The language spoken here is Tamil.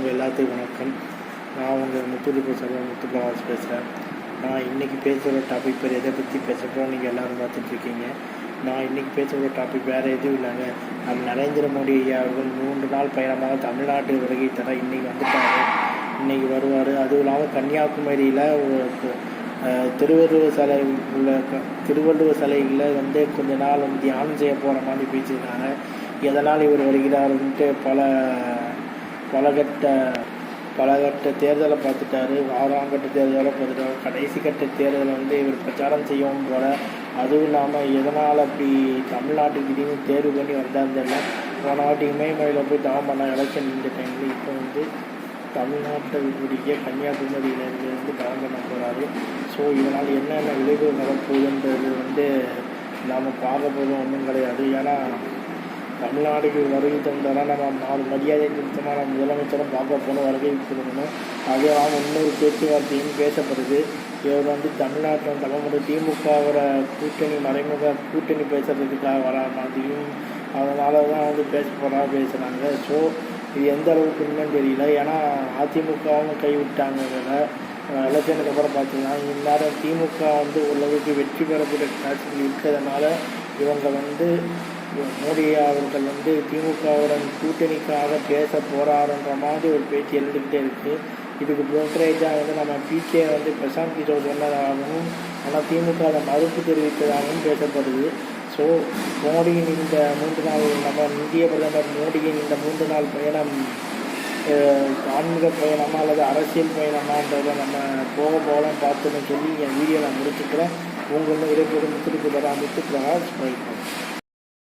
உங்கள் எல்லாத்துக்கும் வணக்கம். நான் உங்கள் முத்துலிப்பு செல்வம் முத்துப்பிரகாஷ் பேசுகிறேன் நான் இன்றைக்கி பேசுகிற டாபிக் பேர் எதை பற்றி பேசுகிறோம் நீங்கள் எல்லோரும் பார்த்துட்ருக்கீங்க நான் இன்றைக்கி பேசுகிற டாபிக் வேறு எதுவும் இல்லைங்க. நம்ம நரேந்திர மோடி ஐயா அவர்கள் மூன்று நாள் பயணமாக தமிழ்நாட்டு வருகை தர இன்றைக்கி வந்துட்டார். இன்றைக்கி வருவார். அதுவும் இல்லாமல் கன்னியாகுமரியில் ஒரு திருவள்ளுவர் சிலை உள்ள திருவள்ளுவர் சிலைகளில் வந்து கொஞ்ச நாள் வந்து தியானம் செய்ய போகிற மாதிரி பேசியிருக்காங்க. எதனால் இவர் வருகிறாருன்ட்டு பல பலகட்ட பலகட்ட தேர்தலை பார்த்துட்டாரு. ஆறாம் கட்ட தேர்தலை பார்த்துட்டாரு. கடைசி கட்ட தேர்தலை வந்து இவர் பிரச்சாரம் செய்யவும் போல. அதுவும் இல்லாமல் எதனால் அப்படி தமிழ்நாட்டுக்கு திடீர்னு தேர்வு பண்ணி வந்தான்னு தெரியல. போன வாட்டி இமயமலையில் போய் தவம் பண்ண எலெக்ஷன் இந்த டைமில் இப்போ வந்து தமிழ்நாட்டில் இருக்கக்கூடிய கன்னியாகுமரியிலேருந்து வந்து தவம் பண்ண போகிறாரு ஸோ இதனால் என்னென்ன விளைவு வரப்போகுதுன்றது வந்து நாம் பார்க்க போதும் ஒன்றும் கிடையாது. ஏன்னா தமிழ்நாடுக்கு வருகை தந்தால் நம்ம நாலு மரியாதை நிமித்தமாக நம்ம முதலமைச்சரும் பார்க்க போன வருகை கொடுக்கணும் அதே இல்லாமல் இன்னொரு பேச்சுவார்த்தையும் பேசப்படுது. இவர் வந்து தமிழ்நாட்டில் தமிழ்நாடு திமுகவோட கூட்டணி மறைமுக கூட்டணி பேசுகிறதுக்காக வர மாதிரியும் அதனால தான் வந்து பேச போகிறா பேசுகிறாங்க ஸோ இது எந்த அளவுக்கு உண்மைன்னு தெரியல. ஏன்னா அதிமுகவும் கைவிட்டாங்க இதில் எலெக்ஷனுக்கு அப்புறம் பார்த்தீங்கன்னா இந்நேரம் திமுக வந்து ஓரளவுக்கு வெற்றி பெறக்கூடிய காட்சிகள் இருக்கிறதுனால இவங்க வந்து மோடி அவர்கள் வந்து திமுகவுடன் கூட்டணிக்காக பேச போகிறாருன்ற மாதிரி ஒரு பேச்சு எழுந்துக்கிட்டே இருக்குது இதுக்கு புரோக்கரேஜாக வந்து நம்ம பிகே வந்து பிரசாந்த் கிஷோர் சொன்னதாகவும் ஆனால் திமுக அதை மறுப்பு தெரிவித்ததாகவும் பேசப்படுது. ஸோ மோடியின் இந்த மூன்று நாள் நம்ம இந்திய பிரதமர் மோடியின் இந்த மூன்று நாள் பயணம் ஆன்மீக பயணமா அல்லது அரசியல் பயணமான்றதை நம்ம போக போகலாம் பார்த்துன்னு சொல்லி என் வீடியோ நான் முடிச்சுக்கிறேன். உங்களும் விடைபெறும் திருப்பி வராமல் பிரகாஷ் பைக்கோம்